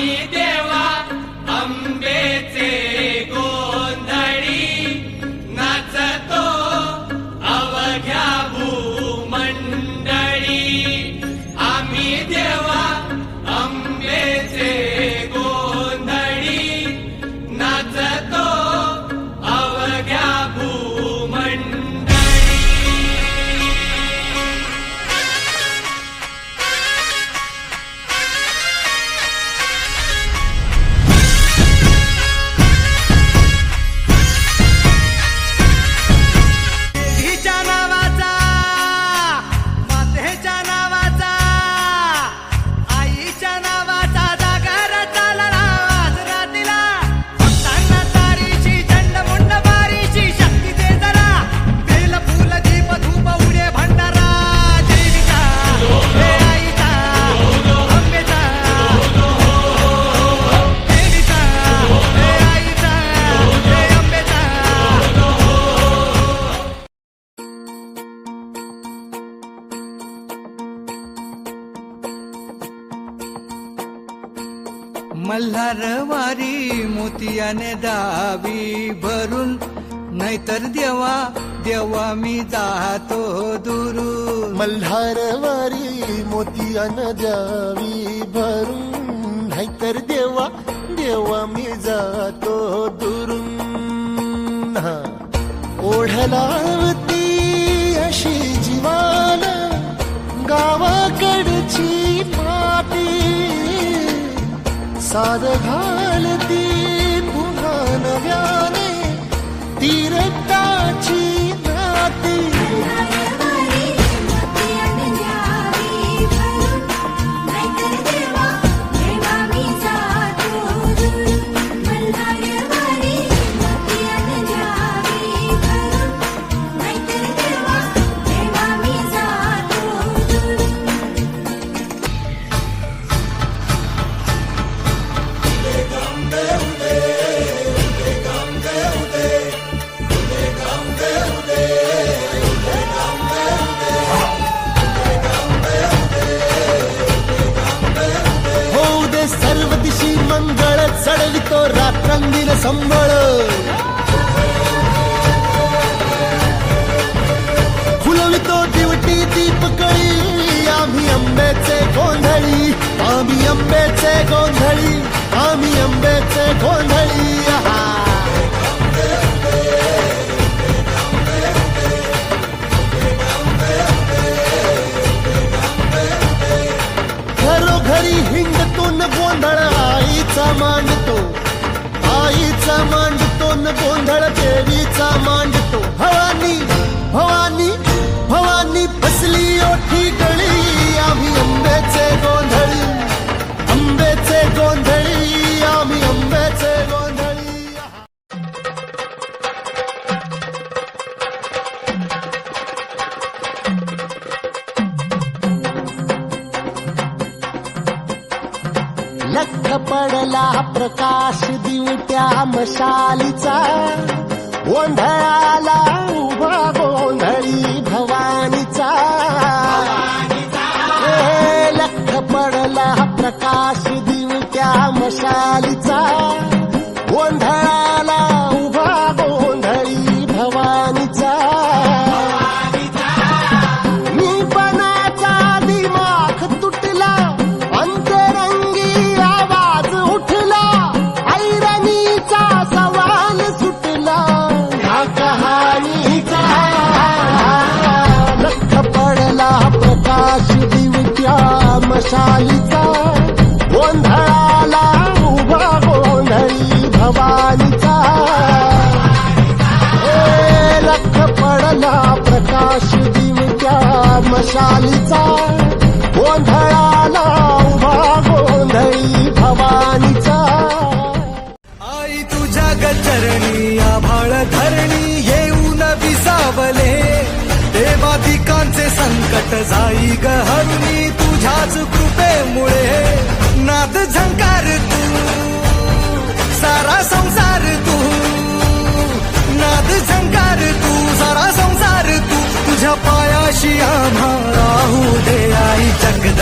आम्ही मल्हारवारी मोतियाने दावी भरून नाहीतर देवा देवा मी जातो दुरू मल्हारवारी मोतियान द्यावी भरून नाहीतर देवा देवा मी जातो दुरून. ओढलावती अशी जीवान गावाकडची साध घालती पुन्हा नव्याने तीरताची रात्रंदिन संबळ फुलवितो दिवटी दीपकळी आम्ही आंब्याचे गोंधळी आम्ही आंब्याचे गोंधळी आम्ही आंब्याचे गोंधळी आहा. घरोघरी हिंडतो न गोंधळ आईचा मांडतो आईचा मांडतो न गोंधळ देवीचा मांडतो. भवानी भवानी भवानी फसली ओठी गळी. प्रकाश दिवट्या मशालीचा. गोंधळाला उभा गोंधळी भवानीचा. लख पडला प्रकाश दिवट्या मशालीचा. गोंधळाला मशालीचा गोंधळाला उभा गोंधळी भवानीचा आई तुझ्या गचरणी आभाळ धरणी येऊन विसावले. देवाधिकांचे संकट जाई ग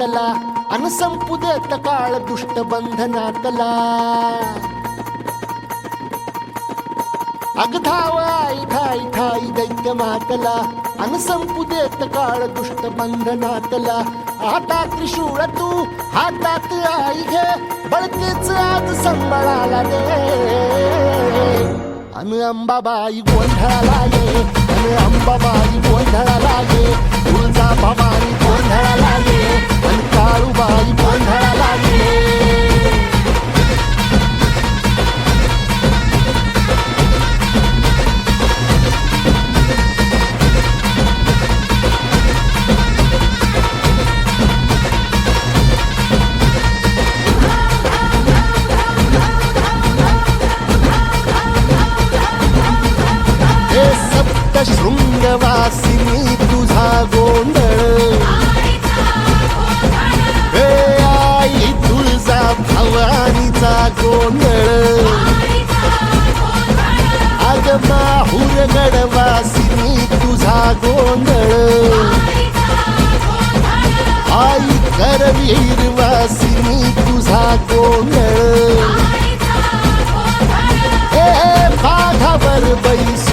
नातला अन देत काळ दुष्ट बंधनातला अगधाव आई ठाई ठाई दैत्य मातला अन संपू देत काळ दुष्ट बंधनातला हातात त्रिशूळ तू हातात आई घे बळतेच आज संबळाला दे अन अंबाबाई गोंधळाला ये गोंधळ अग माहूर गडवासिनी तुझा गोंधळ आई करवीरवासिनी तुझा गोंधळ हे पाघावर बैस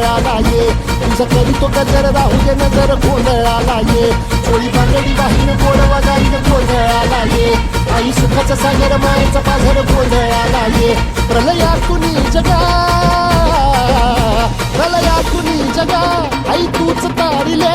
गोंधळाला ये तुझं करीतो गजर राहू दे नजर गोंधळाला ये चोळी बांगडी वाहीन गोडवा गाईन गोंधळाला ये आई सुखाचा सागर मायेचा पाझर गोंधळाला ये प्रलया कुणी जगा. प्रलया कुणी जगा. आई तूच तारिले